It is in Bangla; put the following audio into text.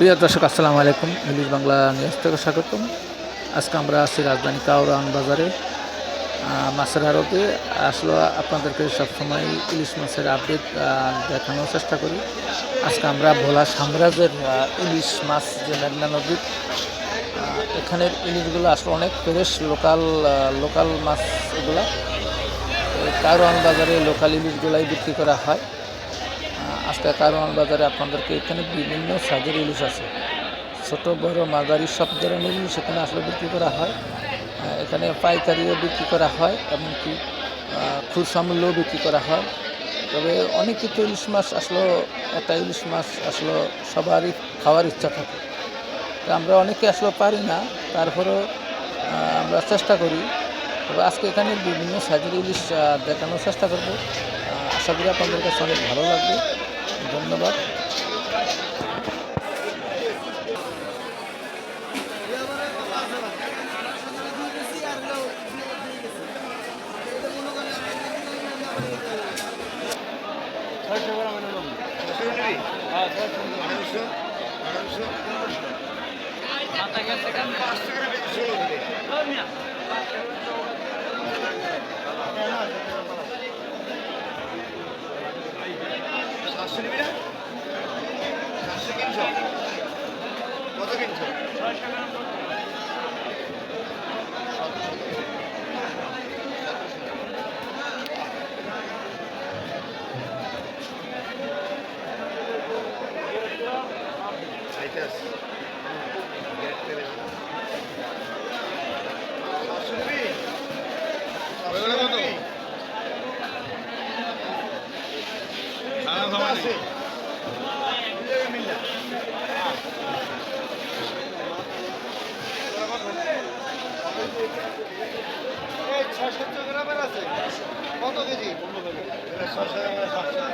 প্রিয় দর্শক, আসসালামু আলাইকুম। ইংলিশ বাংলা নিউজ থেকে স্বাগতম। আজকে আমরা আছি রাজধানী কাউরান বাজারে। মাছের আড়তে আসলে আপনাদেরকে সবসময় ইলিশ মাছের আপডেট দেখানোর চেষ্টা করি। আজকে আমরা ভোলা সাম্রাজ্যের ইলিশ মাছ যে মেঘনা নদীর এখানের ইলিশগুলো আসলে অনেক ফ্রেশ, লোকাল লোকাল মাছ এগুলা। কারওয়ান বাজারে লোকাল ইলিশগুলাই বিক্রি করা হয়। আজকে কারওয়ান বাজারে আপনাদেরকে এখানে বিভিন্ন সাইজের ইলিশ আছে। ছোট, বড়, মাঝারি, সব ধরনের ইলিশ এখানে আসলে বিক্রি করা হয়। এখানে পাইকারিও বিক্রি করা হয় এমনকি খুচরা মূল্যও বিক্রি করা হয়। তবে অনেক কিছু ইলিশ মাছ আসলে, একটা ইলিশ মাছ আসলে সবারই খাওয়ার ইচ্ছা থাকে। তো আমরা অনেকে আসলে পারি না, তারপরেও আমরা চেষ্টা করি। তবে আজকে এখানে বিভিন্ন সাইজের ইলিশ দেখানোর চেষ্টা করব। আশা করি আপনাদের কাছে অনেক ভালো লাগবে। ধন্যবাদ। সাতশো নিবি না সাতশো কিনছো কত কিনছো আছে মিল্লা এই ছয় সাতশো গ্রামের আছে কত কেজি? ছশো গ্রামের সাতশো।